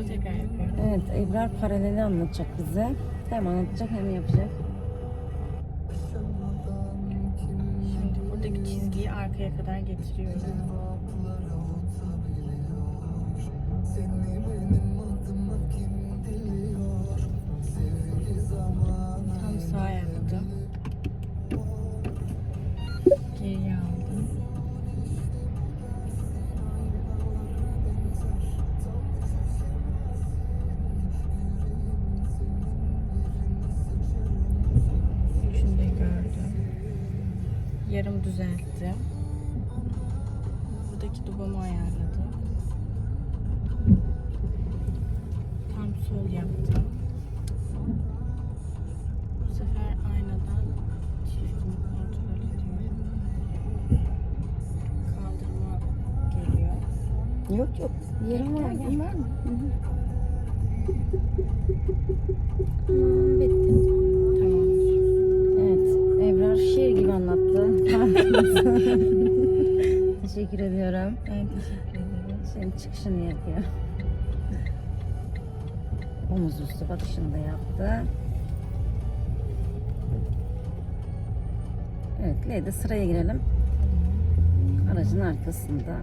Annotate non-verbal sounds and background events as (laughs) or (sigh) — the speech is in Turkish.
Sonra tekrar yapıyorum. Evet, Ebrar paraleli anlatacak bize. Hem anlatacak hem yapacak. Şimdi buradaki çizgiyi arkaya kadar getiriyorum. Yarım düzelttim. Buradaki dubamı ayarladım. Tam sol yaptım. Bu sefer aynadan çiftimi kontrol ediyorum. Kaldırma geliyor. Yok yok. Yerim var. Yerim var mı? Hı hı. (laughs) Teşekkür ediyorum. Ben teşekkür ederim. Şimdi çıkışını yapıyor. Omuz üstü batışını da yaptı. Evet, L'de sıraya girelim. Aracın arkasında.